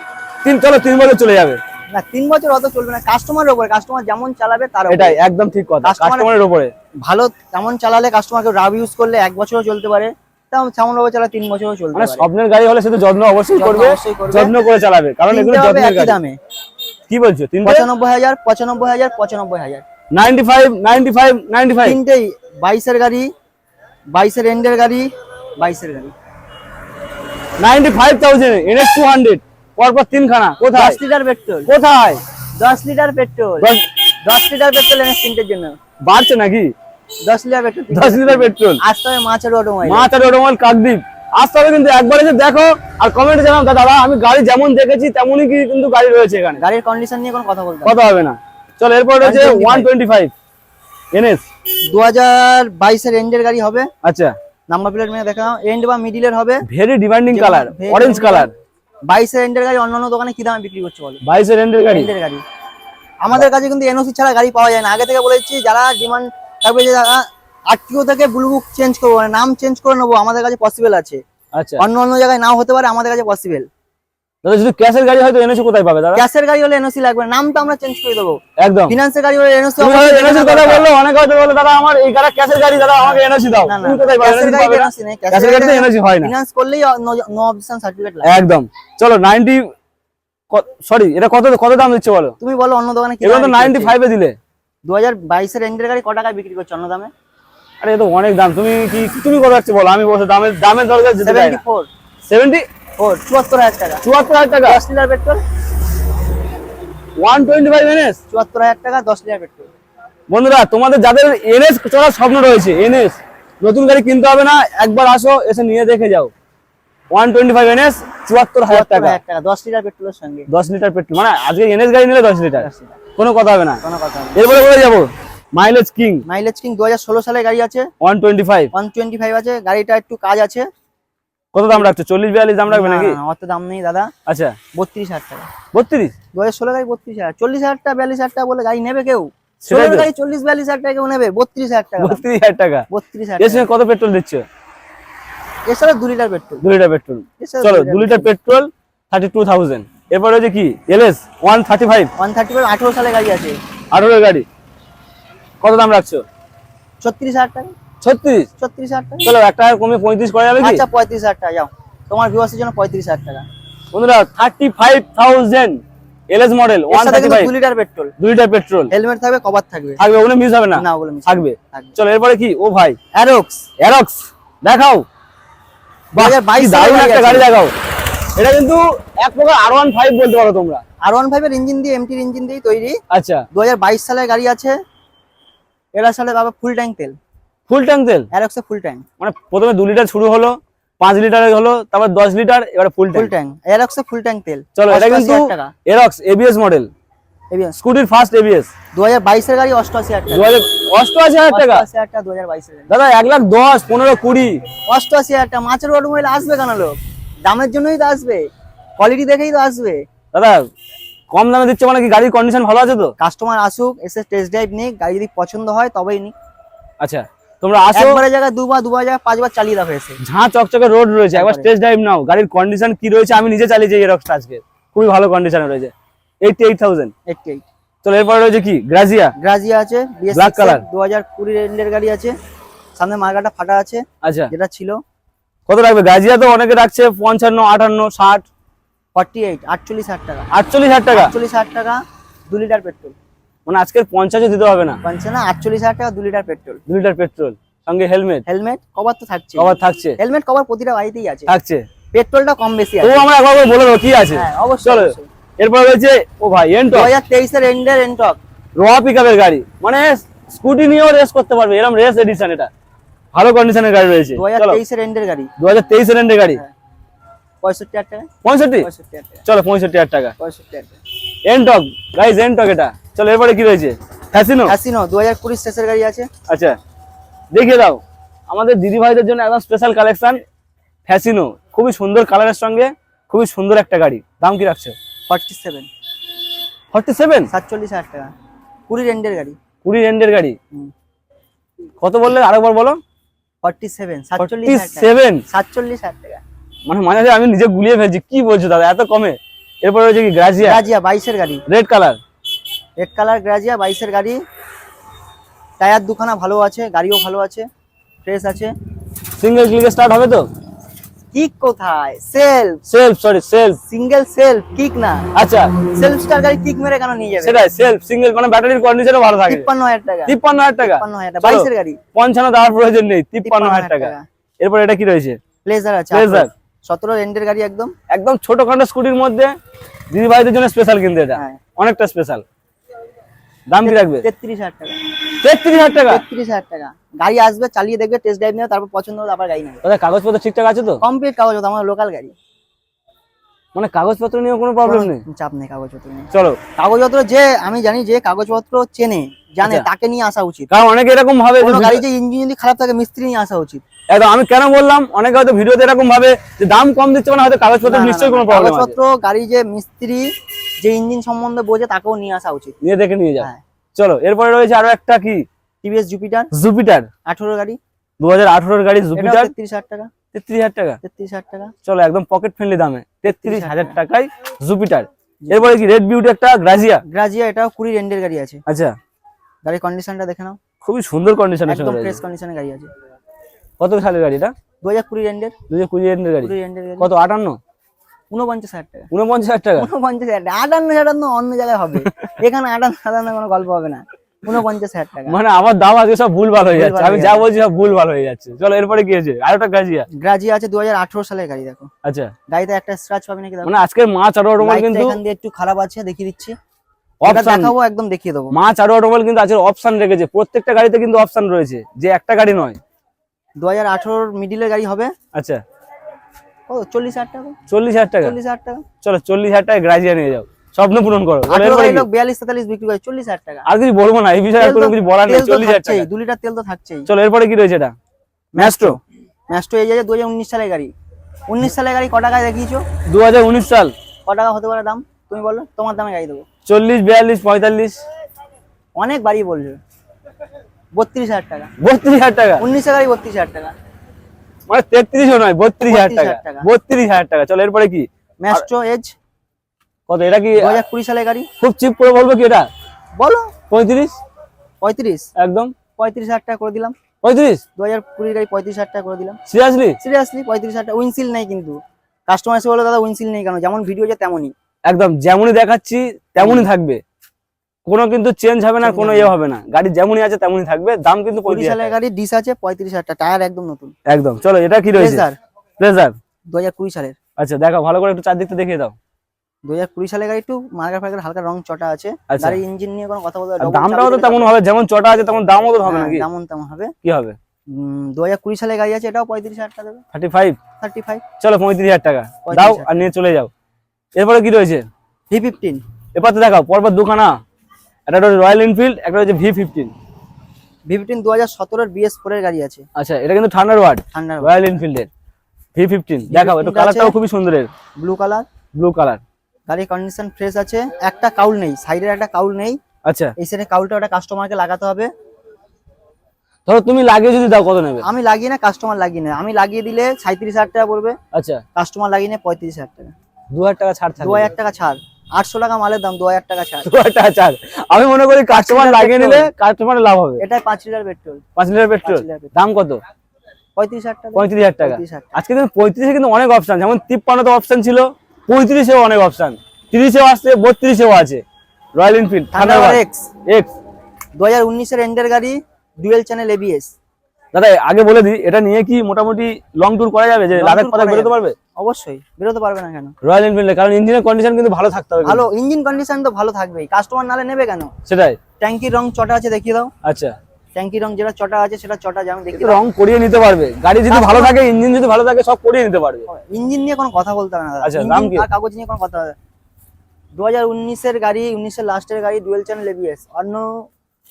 তিন চলো তিন বছর চলে যাবে। না তিন বছর অত চলবে না। কাস্টমারের উপরে কাস্টমার যেমন চালাবে তার। এটাই একদম ঠিক কথা। কাস্টমারের উপরে ভালো তেমন চালালে কাস্টমারকে রাব ইউজ করলে এক বছরও চলতে পারে। তেমন তেমন ভাবে চালা তিন বছরও চলতে মানে পারে। স্বপ্নের গাড়ি হলে সে তো যত্ন অবশ্যই করবে। যত্ন করে চালাবে কারণ এগুলো যত্নের গাড়ি। দামে। কি বলছো? তিনটে? পঁচানব্বই হাজার পঁচানব্বই হাজার পঁচানব্বই হাজার। Ninety five ninety five ninety five তিনটেই বাইশের গাড়ি বাইশের এন্ডের গাড়ি বাইশের গাড়ি। Ninety five thousand NS two hundred পরপর তিনখানা কোথায়? দশ লিটার পেট্রোল। কোথায়? দশ লিটার পেট্রোল। দশ- লিটার পেট্রোল এনে তিনটের জন্য। বাড়ছে নাকি? দশ লিটার পেট্রোল দশ লিটার পেট্রোল। আসতে হবে মাছের অটোমাইল মা তার ওরমাল কাকদ্বীপ। আসতে হবে কিন্তু একবার এসে দেখো আর কমেন্টে জানাও দাদা আমি গাড়ি যেমন দেখেছি তেমনই কি কিন্তু গাড়ি রয়েছে এখানে। গাড়ির কন্ডিশন নিয়ে কোনো কথা বলতে কথা হবে না। চলো এরপর রয়েছে ওয়ান টোয়েন্টি ফাইভ এনএস দু হাজার বাইশের এন্ডের গাড়ি হবে। আচ্ছা। নাম্বার প্লেট মেয়ে দেখা এন্ড বা মিডিলের হবে। Very demanding colour orange colour বাইশের এন্ডের গাড়ি অন্যান্য দোকানে কি দামে বিক্রি করছে বলো? বাইশের রেন্টের গাড়ি? এন্ডের গাড়ি। আমাদের কাছে কিন্তু এনওসি ছাড়া গাড়ি পাওয়া যায় না। আগে থেকে বলেছি যারা ডিমান্ড থাকবে যে যারা আটটিও থেকে ব্লু বুক চেঞ্জ করব মানে নাম চেঞ্জ করে নেব আমাদের কাছে পসিবল আছে। আচ্ছা। অন্য অন্য জায়গায় নাও হতে পারে আমাদের কাছে পসিবল দাদা যদি ক্যাশের গাড়ি হয় তো এনওসি কোথায় পাবে দাদা? ক্যাশের গাড়ি হলে এনওসি লাগবে নাম তো আমরা চেঞ্জ করে দেবো। একদম। ফিনান্সের গাড়ি হলে এনওসি এনওসি কথা বলল অনেক হয়তো বলে দাদা আমার এই গাড়ি ক্যাশের গাড়ি দাদা আমাকে এনওসি দাও। তুমি কোথায় পাবে? এনওসি পাবে এনওসি হয় না। ফিনান্স করলেই নো সার্টিফিকেট লাগে। একদম। চলো 90 সরি এটা কত কত দাম দিচ্ছে বলো? তুমি বলো অন্য দোকানে কি এটা তো 95 এ দিলে। 2022 এর এন্ডের গাড়ি কত টাকায় বিক্রি করছ অন্য দামে? আরে এটা অনেক দাম। তুমি কি তুমি কত যাচ্ছে বলো? আমি বসে দামের দামের দরকার 74 70 ও চুয়াত্তর হাজার টাকা। চুয়াত্তর হাজার টাকা? দশ litre petrol. One twenty five NS? চুয়াত্তর হাজার টাকা দশ লিটার পেট্রোল। বন্ধুরা তোমাদের যাদের এনএস চলার স্বপ্ন রয়েছে এনএস নতুন গাড়ি কিনতে হবে না একবার আসো এসে নিয়ে দেখে যাও। ওয়ান টোয়েন্টি ফাইভ এনএস চুয়াত্তর হাজার টাকা। দশ লিটার পেট্রোলের সঙ্গে। দশ লিটার পেট্রোল মানে আজকে এনএস গাড়ি নিলে দশ লিটার। কোনো কথা হবে না। কোনো কথা এরপরে বলে যাব মাইলেজ কিং মাইলেজ কিং দু হাজার ষোলো সালে গাড়ি আছে। One twenty five. One twenty five আছে গাড়িটা একটু কাজ আছে। কত দাম রাখছো? চল্লিশ বিয়াল্লিশ দাম রাখবে নাকি? অত দাম নেই দাদা। আচ্ছা। বত্রিশ হাজার টাকা। বত্রিশ? দু হাজার ষোলো গাড়ি বত্রিশ হাজার। চল্লিশ হাজার টাকা বিয়াল্লিশ হাজার টাকা বলে গাড়ি নেবে কেউ। গাড়ি চল্লিশ বিয়াল্লিশ হাজার টাকা কেউ নেবে? বত্রিশ হাজার টাকা। বত্রিশ হাজার টাকা। বত্রিশ হাজার কত পেট্রোল দিচ্ছ? এছাড়া দু লিটার পেট্রোল। দু লিটার পেট্রোল। চলো দু litre petrol. Thirty two thousand এরপর হচ্ছে কি? LS one thirty five one thirty five আঠেরো সালে গাড়ি আছে। আঠারো গাড়ি। কত দাম রাখছো? ছত্রিশ হাজার টাকা। ছত্রিশ? ছত্রিশ হাজার টাকা। চলো একটা কমে পঁয়ত্রিশ করা যাবে কি? আচ্ছা পঁয়ত্রিশ হাজার টাকা যাও। তোমার ভিউয়ার্সের জন্য পঁয়ত্রিশ হাজার টাকা। বন্ধুরা thirty five thousand LS model এর ওয়ান সাথে থার্টি কিন্তু ফাইভ দু লিটার পেট্রোল দু লিটার পেট্রোল হেলমেট থাকবে কভার থাকবে। থাকবে ওগুলো মিস হবে না? না ওগুলো miss থাকবে। চলো এরপরে কি? ও ভাই। অ্যারোক্স অ্যারক্স দেখাও। দু হাজার বাইশ কি দারুণ একটা গাড়ি দেখাও। এটা কিন্তু এক প্রকার আর ওয়ান ফাইভ বলতে পারো তোমরা। আর ওয়ান ফাইভের ইঞ্জিন দিয়ে এমটির ইঞ্জিন দিয়ে তৈরি। আচ্ছা। দু হাজার বাইশ সালের গাড়ি আছে। এরা সালে বাবা ফুল ট্যাঙ্ক তেল। ফুল ট্যাঙ্ক তেল? অ্যারোক্সে ফুল ট্যাঙ্ক মানে প্রথমে দু লিটার শুরু হলো পাঁচ লিটার হলো তারপর দশ লিটার এবার ফুল ফুল ট্যাঙ্ক অ্যারোক্সে ফুল ট্যাঙ্ক তেল। চলো এটা কিন্তু এরক্স এবিএস মডেল এবিএস স্কুটির ফার্স্ট এবিএস দু হাজার বাইশের গাড়ি অষ্টআশি হাজার দু টাকা হাজার অষ্টআশি হাজার টাকা? অষ্টআশি হাজার টাকা দু হাজার বাইশের দাদা এক লাখ দশ পনেরো কুড়ি। অষ্টআশি হাজার টাকা। মাছের অটোমোবাইল আসবে কেন লোক? দামের জন্যই তো আসবে। কোয়ালিটি দেখেই তো আসবে। দাদা কম দামে দিচ্ছে মানে কি গাড়ির কন্ডিশন ভালো আছে তো? কাস্টমার আসুক এসে টেস্ট ড্রাইভ নিক গাড়ি যদি পছন্দ হয় তবেই নিক। আচ্ছা। তোমরা আসো। একবারের জায়গায় দুবার দুবার জায়গায় পাঁচবার চালিয়ে দেখো এসে ঝাঁ চকচকে রোড রয়েছে একবার একবারে। টেস্ট ড্রাইভ নাও। গাড়ির কন্ডিশন কি রয়েছে আমি নিজে চালিয়েছি এরক্সটা আজকে। খুবই ভালো কন্ডিশনে রয়েছে। Eighty eight thousand eighty eight চলো এরপরে রয়েছে কি? গ্রাজিয়া গ্রাজিয়া আছে Black color। দু হাজার গাড়ি আছে। সামনে মার্কাটা ফাটা আছে আচ্ছা। যেটা ছিল। কত রাখবে গাজিয়া তো অনেকে রাখছে পঞ্চান্ন আটান্ন ষাট। ফর্টি এইট আটচল্লিশ হাজার টাকা। আটচল্লিশ হাজার টাকা? আটচল্লিশ হাজার টাকা দু লিটার পেট্রোল মানে আজকের পঞ্চাশও দিতে হবে না। পাচ্ছে না আটচল্লিশ হাজার টাকা দু লিটার পেট্রোল। দু লিটার পেট্রোল সঙ্গে হেলমেট। হেলমেট কভার তো থাকছে। কভার থাকছে। হেলমেট কভার প্রতিটা গাড়িতেই আছে। থাকছে। পেট্রোলটা কম বেশি আছে। আমরা একবার বলে দেবো কি আছে? হ্যাঁ অবশ্যই এরপর রয়েছে ও ভাই দু এনটক হাজার তেইশের এন্ডের এন্টক রোয়া পিকআপের গাড়ি। মানে স্কুটি নিয়েও রেস করতে পারবে এরকম রেস এডিশন এটা। ভালো কন্ডিশনের গাড়ি রয়েছে। দু হাজার তেইশের এন্ডের গাড়ি। দু হাজার তেইশের এন্ডের গাড়ি? হ্যাঁ। পঁয়ষট্টি হাজার টাকা। পঁয়ষট্টি? চলো পঁয়ষট্টি হাজার টাকা। পঁয়ষট্টি হাজার টাকা। এনটক গাইজ এনটক এটা। চলো এরপরে কি রয়েছে? ফ্যাসিনো হ্যাসিনো দু হাজার কুড়ি শেষের গাড়ি আছে। আচ্ছা দেখিয়ে দাও। আমাদের দিদি ভাইদের জন্য একদম স্পেশাল কালেকশন ফ্যাসিনো খুবই সুন্দর কালারের সঙ্গে খুবই সুন্দর একটা গাড়ি। দাম কি রাখছে? ফর্টি সেভেন ফর্টি সেভেন সাতচল্লিশ হাজার টাকা। কুড়ি রেন্ডের গাড়ি। কুড়ি রেন্ডের গাড়ি? কত বললে? আরেকবার বলো। ফর্টি সেভেন সাতচল্লিশ সেভেন সাতচল্লিশ হাজার টাকা। মানে মাঝে মাঝে আমি নিজে গুলিয়ে ফেলছি কি বলছো দাদা? এত কমে। এরপরে রয়েছে কি গ্রাজিয়া গ্রাজিয়া বাইশের গাড়ি। Red colour red colour Grazia বাইশের গাড়ি। টায়ার দুখানা ভালো আছে গাড়িও ভালো আছে ফ্রেশ আছে। সিঙ্গেল ক্লিকে স্টার্ট হবে তো? কিক কোথায়? Self self sorry self single self kick না। আচ্ছা। সেলফ স্টার গাড়ি কিক মেরে কেন নিয়ে যাবে? সেটাই সেলফ সিঙ্গেল মানে ব্যাটারির কন্ডিশনও ভালো থাকে। তিপ্পান্ন হাজার টাকা। তিপ্পান্ন হাজার টাকা। তিপ্পান্ন হাজার টাকা। চলো, বাইশের গাড়ি। পঞ্চান্ন দেওয়ার প্রয়োজন নেই তিপ্পান্ন হাজার 53,000 টাকা। এরপর এটা কি রয়েছে? প্লেজার আছে Pleasure। সতেরো রেন্ডের গাড়ি একদম। একদম ছোট ছোটখাটো স্কুটির মধ্যে দিদি ভাইদের জন্য স্পেশাল কিন্তু এটা। হ্যাঁ। অনেকটা স্পেশাল দাম কি রাখবে? তেত্রিশ হাজার টাকা। তেত্রিশ হাজার টাকা? তেত্রিশ হাজার টাকা। গাড়ি আসবে চালিয়ে দেখবে টেস্ট ড্রাইভ নেবে তারপর পছন্দ হবে আবার গাড়ি নেবে। দাদা কাগজপত্র ঠিকঠাক আছে তো? কমপ্লিট কাগজ আমার লোকাল গাড়ি। মানে কাগজপত্র নিয়ে কোনো প্রবলেম নেই? চাপ নেই কাগজপত্র নিয়ে। চলো। কাগজপত্র যে আমি জানি যে কাগজপত্র চেনে জানে আচ্ছা। তাকে নিয়ে আসা উচিত। কারণ অনেকে এরকম ভাবে কোনো গাড়ি যে ইঞ্জিন যদি খারাপ থাকে মিস্ত্রি নিয়ে আসা উচিত। একদম আমি কেন বললাম? অনেকে হয়তো ভিডিওতে এরকম ভাবে যে দাম কম দিচ্ছে মানে হয়তো কাগজপত্র নিশ্চয়ই কোনো প্রবলেম কাগজপত্র গাড়ি যে মিস্ত্রি যে ইঞ্জিন সম্বন্ধে বোঝে তাকেও নিয়ে আসা উচিত। নিয়ে দেখে নিয়ে যাও। হ্যাঁ। চলো এরপরে রয়েছে আরও একটা কি? টিভিএস জুপিটার। জুপিটার। আঠেরো গাড়ি। দু হাজার আঠারোর গাড়ি জুপিটার। তেত্রিশ হাজার টাকা। তেত্রিশ হাজার টাকা। তেত্রিশ হাজার টাকা। চলো একদম পকেট ফ্রেন্ডলি দামে। তেত্রিশ হাজার টাকায় জুপিটার। এরপরে কি রেড বিউটি একটা গ্রাজিয়া গ্রাজিয়া এটাও কুড়ি রেন্ডের গাড়ি আছে। আচ্ছা। গাড়ির কন্ডিশনটা দেখে নাও। খুবই সুন্দর কন্ডিশনের একদম ফ্রেশ রয়েছে। কন্ডিশনের গাড়ি আছে। কত সালের গাড়িটা দু হাজার কুড়ি রেন্ডের। দু হাজার কুড়ি রেন্ডের গাড়ি। কত আটান্ন? উনপঞ্চাশ হাজার টাকা। উনপঞ্চাশ হাজার টাকা? উনপঞ্চাশ হাজার টাকা। আটান্ন সাতান্ন অন্য জায়গায় হবে। এখানে আটান্ন সাতান্ন কোনো গল্প হবে না। উনপঞ্চাশ হাজার টাকা। মানে আমার দাম আজকে সব হয়ে যাচ্ছে। ভুলভাল আমি যা বলছি সব ভুল হয়ে যাচ্ছে। চলো এরপরে কি আছে আর একটা গ্রাজিয়া গ্রাজিয়া আছে দু আঠারো সালের গাড়ি দেখো। আচ্ছা। গাড়িতে একটা স্ক্র্যাচ পাবে নাকি মানে আজকের কিন্তু এখান দিয়ে একটু খারাপ আছে দেখিয়ে দিচ্ছি। দেখাবো একদম দেখিয়ে দেবো। কিন্তু আজকের অপশন রেখেছে। প্রত্যেকটা গাড়িতে কিন্তু অপশন রয়েছে। যে একটা গাড়ি নয়। দু হাজার আঠারোর মিডিলের গাড়ি হবে। আচ্ছা। ও চল্লিশ হাজার টাকা। চল্লিশ হাজার টাকা? চল্লিশ হাজার টাকা। চলো চল্লিশ হাজার টাকা গ্রাজিয়া নিয়ে যাও। স্বপ্ন পূরণ করো। বিয়াল্লিশ তেতাল্লিশ বিক্রি করে চল্লিশ হাজার টাকা। আর কিছু বলব না এই বিষয়ে আর কোনো কিছু বলার নেই চল্লিশ হাজার টাকা দু লিটার তেল তো থাকছেই। চলো এরপরে কি রয়েছে এটা? ম্যাস্ট্রো ম্যাস্টো এই যে দু হাজার উনিশ সালের গাড়ি। উনিশ সালের গাড়ি ক টাকায় দেখিয়েছো? দু হাজার উনিশ সাল। ক টাকা হতে পারে দাম? তুমি বলো তোমার দামে গাড়ি দেবো। চল্লিশ বিয়াল্লিশ পঁয়তাল্লিশ। অনেক বাড়ি বলছো। বত্রিশ হাজার টাকা। বত্রিশ হাজার টাকা। উনিশের গাড়ি বত্রিশ হাজার টাকা। মানে তেত্রিশও নয় বত্রিশ হাজার টাকা। বত্রিশ হাজার টাকা। চলো এরপরে কি? ম্যাস্ট্রো এজ কত? এটা কি দু হাজার কুড়ি সালের গাড়ি। খুব চিপ করে বলব কি এটা? বলো। পঁয়ত্রিশ? পঁয়ত্রিশ। একদম। পঁয়ত্রিশ হাজার টাকা করে দিলাম। পঁয়ত্রিশ? দু হাজার কুড়ির গাড়ি পঁয়ত্রিশ হাজার টাকা করে দিলাম। সিরিয়াসলি সিরিয়াসলি পঁয়ত্রিশ হাজার টাকা। উইনসিল নেই কিন্তু। কাস্টমার এসে বলো দাদা উইনসিল নেই কেন? যেমন ভিডিও যে তেমনই। একদম যেমনই দেখাচ্ছি তেমনই থাকবে। কোনো কিন্তু চেঞ্জ হবে না কোনো ইয়ে হবে না। গাড়ি যেমনই আছে তেমনই থাকবে। দাম কিন্তু পঁয়ত্রিশ সালের গাড়ি ডিস আছে পঁয়ত্রিশ হাজার টাকা টায়ার একদম নতুন। একদম। চলো এটা কি রয়েছে? প্লেজার দু হাজার কুড়ি সালের। আচ্ছা দেখো ভালো করে একটু চারদিকটা দেখিয়ে দাও। দু হাজার কুড়ি সালের গাড়ি একটু মার্কার ফার্কার হালকা রং চটা আছে। আচ্ছা। গাড়ির ইঞ্জিন নিয়ে কোনো কথা বলতে দামটাও তো তেমন হবে যেমন চটা আছে তেমন দামও তো হবে নাকি? তেমন তেমন হবে। কি হবে? দু হাজার কুড়ি সালের গাড়ি আছে এটাও পঁয়ত্রিশ হাজার টাকা দেবে। থার্টি ফাইভ থার্টি ফাইভ চলো পঁয়ত্রিশ হাজার টাকা। দাও আর নিয়ে চলে যাও। এরপরে কি রয়েছে? ভি ফিফটিন এবার তো দেখাও পরপর দুখানা। একটা হচ্ছে রয়্যাল এনফিল্ড একটা হচ্ছে ভি ফিফটিন ভি ফিফটিন দু হাজার সতেরোর বিএস ফোরের গাড়ি আছে। আচ্ছা এটা কিন্তু থান্ডার ওয়ার্ড ঠান্ডার রয়্যাল এনফিল্ডের ভি ফিফটিন দেখাও একটু কালারটাও। খুবই সুন্দরের। ব্লু কালার ব্লু কালার গাড়ির কন্ডিশন ফ্রেশ আছে একটা কাউল নেই সাইডের একটা কাউল নেই। আচ্ছা। এই সাইডে কাউলটা ওটা কাস্টমারকে লাগাতে হবে। ধরো তুমি লাগিয়ে যদি দাও কত নেবে? আমি লাগিয়ে না কাস্টমার লাগিয়ে নেয়। আমি লাগিয়ে দিলে সাঁত্রিশ হাজার টাকা পড়বে। আচ্ছা। কাস্টমার লাগিয়ে নেয় পঁয়ত্রিশ হাজার টাকা। দু হাজার টাকা ছাড় দু হাজার টাকা ছাড়। আটশো টাকা মালের দাম দু হাজার টাকা ছাড়। দু হাজার টাকা ছাড়। আমি মনে করি কাস্টমার লাগিয়ে নিলে কাস্টমারের লাভ হবে। এটাই পাঁচ লিটার পেট্রোল পাঁচ লিটার পেট্রোল। দাম কত? পঁয়ত্রিশ হাজার টাকা। পঁয়ত্রিশ হাজার টাকা। আজকে কিন্তু পঁয়ত্রিশে কিন্তু অনেক অপশন যেমন তিপ্পান্নতে অপশন ছিল পঁয়ত্রিশেও অনেক অপশন তিরিশেও আসছে বত্রিশেও আছে। Royal Enfield Thunderbird X X দু হাজার উনিশের এন্ডের গাড়ি ডুয়েল চ্যানেল এবিএস দাদা আগে বলে দিই এটা নিয়ে কি মোটামুটি লং ট্যুর করা যাবে? যে লাদাখ ফাদাখ বেরোতে পারবে? অবশ্যই বেরোতে পারবে না কেন? রয়্যাল এনফিল্ডে কারণ ইঞ্জিনের কন্ডিশন কিন্তু ভালো থাকতে হবে ভালো ইঞ্জিন কন্ডিশন তো ভালো থাকবেই। কাস্টমার নালে নেবে কেন? সেটাই। ট্যাঙ্কির রং চটা আছে দেখিয়ে দাও। আচ্ছা। ট্যাঙ্কির রং যেটা চটা আছে সেটা চটা যেমন দেখিয়ে রং করিয়ে নিতে পারবে। গাড়ি যদি ভালো থাকে ইঞ্জিন যদি ভালো থাকে সব করিয়ে নিতে পারবে। ইঞ্জিন নিয়ে কোনো কথা বলতে হবে না আচ্ছা, দাম কি? আর কাগজ নিয়ে কোনো কথা দু হাজার উনিশের গাড়ি উনিশের লাস্টের গাড়ি ডুয়েল চ্যানেল এবিএস অন্য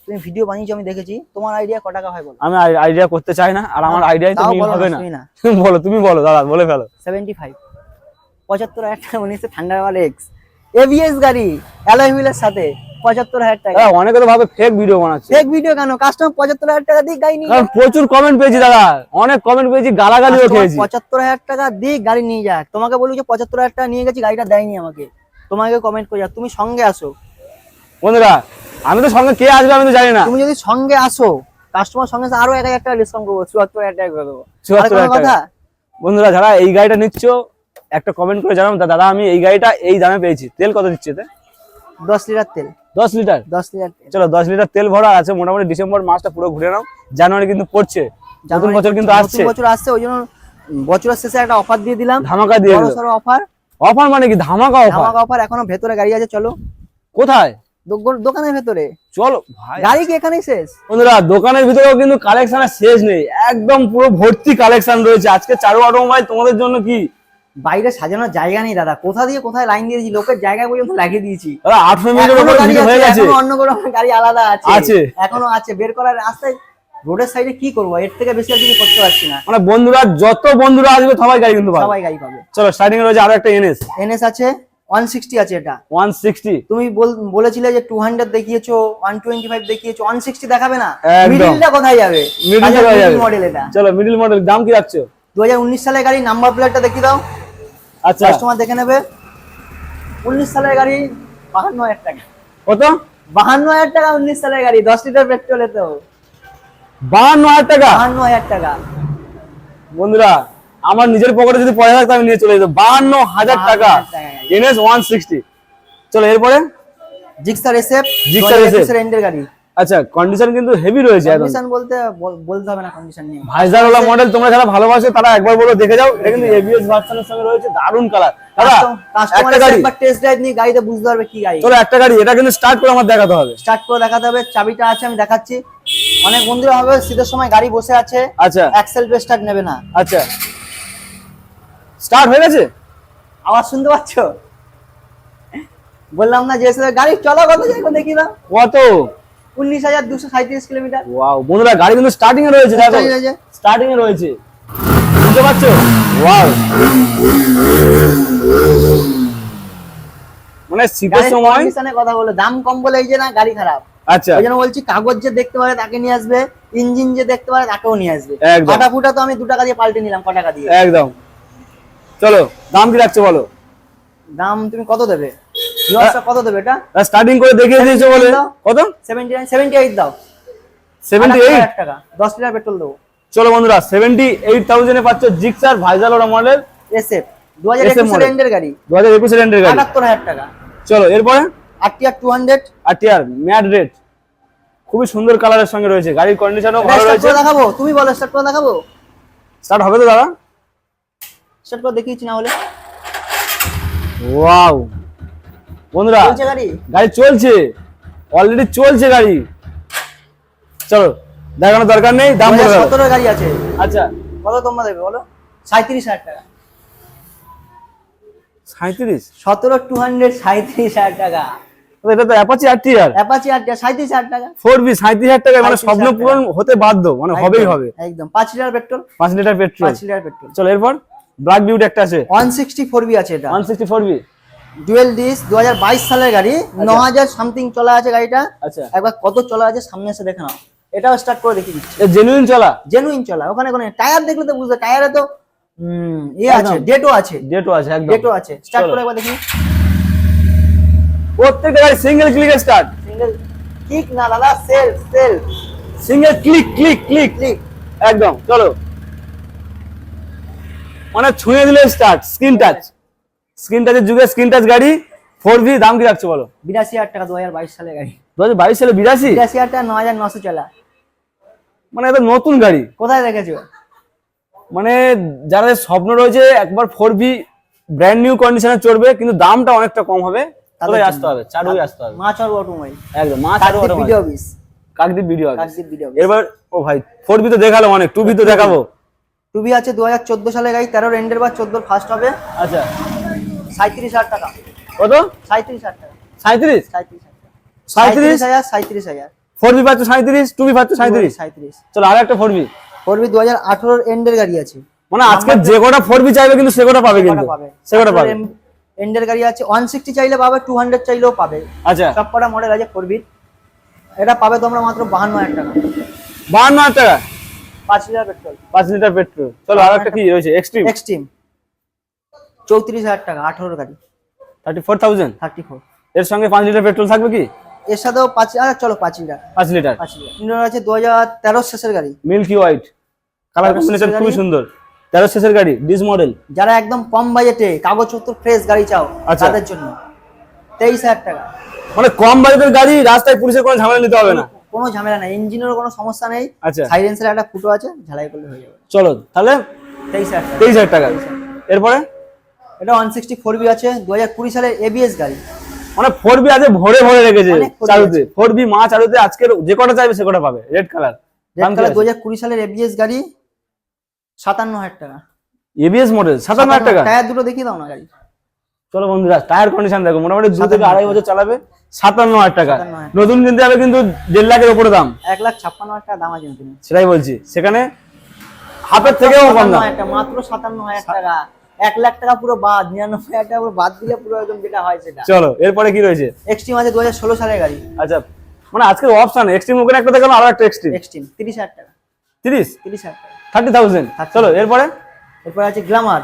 তুমি ভিডিও বানিয়েছো আমি দেখেছি। তোমার আইডিয়া ক টাকা হয় বলো? আমি আইডিয়া করতে চাই না আর আমার আইডিয়াই তো মিল হবে না, <laughs> বলো তুমি বলো দাদা বলে ফেলো। সেভেন্টি ফাইভ পঁচাত্তর হাজার টাকা উনিশে থান্ডারবার্ড এক্স এবিএস গাড়ি অ্যালয় হুইলের সাথে পঁচাত্তর হাজার টাকা। অনেকে তো ভাবে ফেক ভিডিও বানাচ্ছে। ফেক ভিডিও কেন? কাস্টমার পঁচাত্তর হাজার টাকা দিয়ে গাড়ি নিয়ে প্রচুর কমেন্ট পেয়েছি দাদা। অনেক কমেন্ট পেয়েছি গালাগালিও খেয়েছি। পঁচাত্তর হাজার টাকা দিয়ে গাড়ি নিয়ে যাক। তোমাকে বলব যে পঁচাত্তর হাজার টাকা নিয়ে গেছি গাড়িটা দেয়নি আমাকে। তোমাকে কমেন্ট করে যাক। তুমি সঙ্গে আসো। বন্ধুরা আমি তো সঙ্গে কে আসবে আমি তো জানি না। তুমি যদি সঙ্গে আসো কাস্টমার সঙ্গে আরও এক হাজার টাকা ডিসকাউন্ট করব চুয়াত্তর হাজার টাকা করে দেবো। চুয়াত্তর কথা? বন্ধুরা যারা এই গাড়িটা নিচ্ছ একটা কমেন্ট করে জানাম দাদা আমি এই গাড়িটা এই দামে পেয়েছি। তেল কত দিচ্ছে এতে? দশ লিটার তেল। দশ লিটার? দশ লিটার চলো দশ লিটার তেল ভরা আছে। মোটামুটি ডিসেম্বর মাসটা পুরো ঘুরে নাও। জানুয়ারি কিন্তু পড়ছে। নতুন বছর কিন্তু আসছে। বছর আসছে ওই জন্য বছরের শেষে একটা অফার দিয়ে দিলাম। ধামাকা দিয়ে অফার অফার মানে কি? ধামাকা অফার ধামাকা অফার এখনও ভেতরে গাড়ি আছে চলো। কোথায়? দোকানের ভেতরে? চলো ভাই। গাড়ি কি এখানেই শেষ? বন্ধুরা দোকানের ভিতরেও কিন্তু কালেকশনের শেষ নেই। একদম পুরো ভর্তি কালেকশন রয়েছে। আজকে চারু অটোমোবাইল তোমাদের জন্য কি? বাইরে সাজানোর জায়গা নেই দাদা। কোথা দিয়ে কোথায় লাইন দিয়েছি? লোকের জায়গা পর্যন্ত লাগিয়ে দিয়েছি। দাদা উপর হয়ে গেছে। অন্য কোনো গাড়ি আলাদা আছে। আছে। এখনও আছে। বের করার রাস্তায় রোডের সাইডে কি করব? এর থেকে বেশি আর কিছু করতে পারছি না। মানে বন্ধুরা যত বন্ধুরা আসবে সবাই গাড়ি কিন্তু সবাই গাড়ি পাবে। চলো স্টার্টিং রয়েছে আরও একটা এনএস এনএস আছে। ওয়ান সিক্সটি আছে এটা। ওয়ান সিক্সটি তুমি বল- বলেছিলে যে টু হান্ড্রেড দেখিয়েছো ওয়ান টোয়েন্টি ফাইভ দেখিয়েছো ওয়ান সিক্সটি দেখাবে না। মিডিলটা কোথায় যাবে? মিডিল মডেল এটা। চলো মিডিল মডেল দাম কি রাখছো? দু হাজার উনিশ সালের গাড়ি নাম্বার প্লেটটা দেখিয়ে দাও। আচ্ছা। কাস্টমার দেখে নেবে। উনিশ সালের গাড়ি বাহান্ন হাজার টাকা। কত? বাহান্ন হাজার টাকা উনিশ সালের গাড়ি দশ লিটার পেট্রোলে তো। বাহান্ন হাজার টাকা? বাহান্ন হাজার টাকা। বন্ধুরা আমার নিজের পকেটে যদি পয়সা থাকতো আমি নিয়ে চলে যেতাম। বাহান্ন হাজার টাকা। 52,000 টাকা। এনএস ওয়ান সিক্সটি চলো এরপরে? জিক্সার এসএফ জিক্সার SF এন্ডের গাড়ি। আচ্ছা কন্ডিশন কিন্তু হেভি রয়েছে কন্ডিশন বলতে বলতে হবে না কন্ডিশন নিয়ে। ভাইজারওয়ালা মডেল তোমরা যারা ভালোবাসে তারা একবার বলো দেখে যাও। এটা কিন্তু এবিএস ভার্সনের সঙ্গে রয়েছে দারুণ কালার দাদা কাস্টমার গাড়ি। একবার টেস্ট ড্রাইভ নিয়ে গাড়িতে বুঝতে পারবে কি গাড়ি। চলো একটা গাড়ি। এটা কিন্তু স্টার্ট করে আমার দেখাতে হবে। স্টার্ট করে দেখাতে হবে। চাবিটা আছে আমি দেখাচ্ছি। অনেক বন্ধুরা হবে শীতের সময় গাড়ি বসে আছে। আচ্ছা। এক্সেল পে স্টার্ট নেবে না। আচ্ছা। স্টার্ট হয়ে গেছে? আওয়াজ শুনতে পাচ্ছ? বললাম না যে গাড়ি চলা কত এখন দেখি না। কত? উনিশ হাজার দুশো সাঁত্রিশ কিলোমিটার। ওয়াও বন্ধুরা গাড়ি কিন্তু স্টার্টিং এ রয়েছে দেখো। স্টার্টিং এ রয়েছে। বুঝতে পারছ? ওয়াও মানে শীতের সময় কথা বলে দাম কম বলে এই যে না গাড়ি খারাপ। আচ্ছা। ওই জন্য বলছি কাগজ যে দেখতে পারে তাকে নিয়ে আসবে ইঞ্জিন যে দেখতে পারে তাকেও নিয়ে আসবে। ফাটা ফুটা তো আমি দু টাকা দিয়ে পাল্টে নিলাম ক টাকা দিয়ে? একদম। চলো দাম কি রাখছো বলো? দাম তুমি কত দেবে? কত দেবে এটা? স্টার্টিং করে দেখিয়ে দিয়েছ বলে। কত সেভেন্টি নাইন সেভেন্টি এইট দাও। সেভেন্টি এইট আটাত্তর হাজার টাকা। দশ লিটার পেট্রোল দেবো। চলো বন্ধুরা সেভেন্টি এইট থাউজেন্ডে পাচ্ছ জিক্সার ভাইজালোরা মডেল এসএফ দু হাজার SF একুশের গাড়ি। দু হাজার একুশের এন্ডের গাড়ি। আটাত্তর হাজার টাকা। চলো এরপরে? R TR two hundred R TR matte red খুবই সুন্দর কালারের সঙ্গে রয়েছে। গাড়ির কন্ডিশনও ভালো রয়েছে। দেখাবো। তুমি বলো স্টার্ট করে দেখাবো। স্টার্ট হবে তো দাদা? স্টার্ট করে দেখিয়েছি না হলে। ওয়াও বন্ধুরা চলছে গাড়ি? গাড়ি চলছে। অলরেডি চলছে গাড়ি। চলো দেখানোর দরকার নেই দাম সতেরো গাড়ি আছে। আচ্ছা। কত তোমরা দেবে বলো? সাঁত্রিশ হাজার টাকা। সাঁত্রিশ সতেরো টু হান্ড্রেড সাঁত্রিশ হাজার টাকা। এটা তো Apache R TR Apache R সাঁত্রিশ হাজার টাকা। ফোর বি সাঁত্রিশ হাজার টাকা মানে স্বপ্ন পূরণ হতে বাধ্য মানে হবেই হবে। একদম। পাঁচ লিটার পেট্রোল। পাঁচ লিটার পেট্রোল। পাঁচ লিটার পেট্রোল। চলো এরপর? ব্ল্যাক বিউটি একটা আছে। ওয়ান সিক্সটি ফোর বি আছে এটা। One sixty four B dual disc দু হাজার বাইশ সালের গাড়ি ন হাজার সামথিং চলা আছে গাড়িটা। আচ্ছা। একবার কত চলা আছে সামনে এসে দেখে নাও। এটাও স্টার্ট করে দেখি দিচ্ছি। জেনুইন চলা? জেনুইন চলা। ওখানে কোনো টায়ার দেখলে তো বুঝতে টায়ারে তো হুম ইয়ে আছে। ডেটও আছে। ডেটও আছে একদম। ডেটও আছে। স্টার্ট করে একবার দেখি প্রত্যেকটা গাড়ি single click start single kick না দাদা self self single click click click click একদম চলো। মানে ছুঁয়ে দিলে স্টার্ট স্ক্রিন টাচ স্ক্রিন টাচের যুগে স্ক্রিন টাচ গাড়ি ফোর ভি দাম কি রাখছো বলো? বিরাশি হাজার টাকা দু হাজার বাইশ সালে গাড়ি। দু হাজার বাইশ সালে বিরাশি? বিরাশি হাজার টাকা ন হাজার নশো চলা। মানে এটা নতুন গাড়ি। কোথায় রেখেছো মানে যাদের স্বপ্ন রয়েছে একবার ফোর বি ব্র্যান্ড নিউ কন্ডিশনে চড়বে কিন্তু দামটা অনেকটা কম হবে তাহলে আসতে হবে চারুই আসতে হবে। মা চল অটোমোবাইল একদম মা Charu Kakdwip video office Kakdwip video video এবার ও ভাই ফোর বি তো দেখাল অনেক টু বি তো দেখাবো। টুবি আছে দু হাজার চোদ্দ সালে গাড়ি তেরো রেন্ডের বা চোদ্দোর ফার্স্ট হবে। আচ্ছা। সাঁত্রিশ হাজার টাকা। কত? সাঁত্রিশ হাজার টাকা। সাঁত্রিশ সাঁত্রিশ হাজার সাঁত্রিশ হাজার সাঁত্রিশ হাজার। ফোর বি পাচ্ছ সাঁত্রিশ টু বি পাচ্ছ সাঁত্রিশ সাঁত্রিশ চলো আর একটা ফোর বি করবি দু হাজার আঠারোর এন্ডের গাড়ি আছে। মানে আজকে যে কটা ফোর বি চাইবে কিন্তু সে কটা পাবে কিন্তু। কটা পাবে। সে কটা পাবে। এন্ডের গাড়ি আছে। ওয়ান সিক্সটি চাইলে পাবে টু হান্ড্রেড চাইলেও পাবে। আচ্ছা। সব কটা মডেল আছে ফোর এটা পাবে তোমরা মাত্র বাহান্ন হাজার টাকা। বাহান্ন হাজার টাকা। পাঁচ লিটার পেট্রোল। পাঁচ লিটার পেট্রোল। চলো আর একটা কি? রয়েছে এক্সট্রিম এক্সট্রিম চৌত্রিশ হাজার টাকা আঠারোর গাড়ি। Thirty four thousand thirty four এর সঙ্গে পাঁচ লিটার পেট্রোল থাকবে কি? এর সাথেও পাঁচ আচ্ছা চলো পাঁচ লিটার। পাঁচ লিটার। পাঁচ লিটার। ইন্ডিয়ান আছে দু হাজার তেরো শেষের গাড়ি। মিল্কি হোয়াইট কালার কম্বিনেশন খুবই সুন্দর। তেরো শেষের গাড়ি ডিস মডেল যারা একদম কম বাজেটে কাগজপত্র ফ্রেশ গাড়ি চাও আচ্ছা। তাদের জন্য। তেইশ হাজার টাকা। মানে কম বাজেটের গাড়ি রাস্তায় পুলিশের কোনো ঝামেলা নিতে হবে না। কোনো ঝামেলা নাই ইঞ্জিনেরও কোনো সমস্যা নেই আচ্ছা। সাইলেন্সের একটা ফুটো আছে ঝালাই করলে হয়ে যাবে। চলো তাহলে তেইশ হাজার টাকা। তেইশ হাজার টাকা। এরপরে? এটা ওয়ান সিক্সটি ফোর বি আছে দু হাজার কুড়ি সালের এবিএস গাড়ি। মানে ফোর বি আজকে ভরে ভরে রেখেছে অনেক 4B চালুতে ফোর বি মা চালুতে আজকের যে কটা চাইবে সে কটা পাবে রেড কালার রেড কালার দু হাজার কুড়ি সালের এবিএস গাড়ি সাতান্ন হাজার টাকা। এবিএস মডেল সাতান্ন হাজার টাকা। টায়ার দুটো দেখিয়ে দাও না গাড়ি। চলো বন্ধুরা টায়ার কন্ডিশন দেখো মোটামুটি দু থেকে আড়াই বছর চালাবে সাতান্ন হাজার টাকা। নতুন কিনতে হবে কিন্তু দেড় লাখের উপরে দাম। এক লাখ ছাপ্পান্ন হাজার টাকা দাম আছে সেটাই বলছি সেখানে হাফের থেকেও কম দাম মাত্র সাতান্ন হাজার টাকা। এক লাখ টাকা পুরো বাদ নিরানব্বই হাজার টাকা পুরো বাদ দিলে পুরো একদম যেটা হয় সেটা। চলো এরপরে কি রয়েছে? এক্সট্রিম আছে দু হাজার ষোলো সালের গাড়ি। আচ্ছা মানে আজকের অপশন এক্সট্রিম ওখানে একটা দেখালাম আরও একটা এক্সট্রিম এক্সট্রিম তিরিশ হাজার টাকা। তিরিশ? তিরিশ হাজার টাকা। থার্টি থাউজেন্ড চলো এরপরে? এরপরে আছে গ্লামার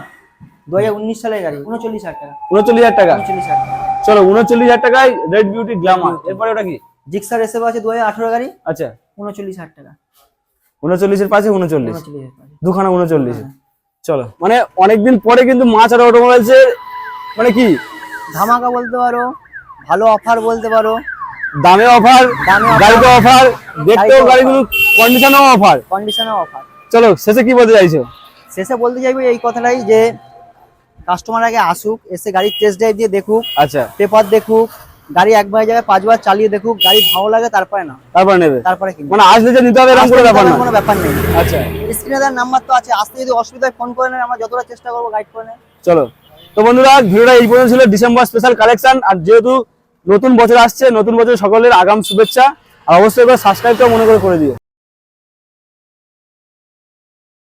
দু হাজার উনিশ সালের গাড়ি উনচল্লিশ হাজার টাকা। উনচল্লিশ হাজার টাকা? উনচল্লিশ হাজার টাকা। চলো উনচল্লিশ হাজার টাকায় রেড বিউটি এরপরে ওটা কি? জিক্সার এসে আছে দু হাজার আঠারো গাড়ি। আচ্ছা। উনচল্লিশ হাজার টাকা। উনচল্লিশের পাশে উনচল্লিশ। দুখানা উনচল্লিশ। চলো মানে অনেকদিন পরে কিন্তু মাছ আর অটোমোবাইলসের মানে কি? ধামাকা বলতে পারো ভালো অফার বলতে পারো। দামে অফার গাড়িতে অফার দেখতেও গাড়িগুলো কন্ডিশনও অফার কন্ডিশনে অফার চলো শেষে কি বলতে চাইছো? শেষে বলতে চাইব এই কথাটাই যে কাস্টমার আগে আসুক এসে গাড়ির টেস্ট ড্রাইভ দিয়ে দেখুক আচ্ছা। পেপার দেখুক গাড়ি একবার জায়গায় পাঁচবার চালিয়ে দেখুক গাড়ি ভালো লাগে তারপরে না। তারপর নেবে। তারপরে কিনবে। মানে আসলে যে নিতে হবে এরকম কোনো ব্যাপার না। কোনো ব্যাপার নেই। আচ্ছা। স্ক্রিনে তার নাম্বার তো আছে আসতে যদি অসুবিধায় ফোন করে নেন আমরা যতটা চেষ্টা করব গাইড করে নেন। চলো। তো বন্ধুরা ভিডিওটা এই পর্যন্ত ছিল ডিসেম্বর স্পেশাল কালেকশন আর যেহেতু নতুন বছর আসছে নতুন বছর সকলের আগাম শুভেচ্ছা আর অবশ্যই সাবস্ক্রাইবটা মনে করে করে দিও।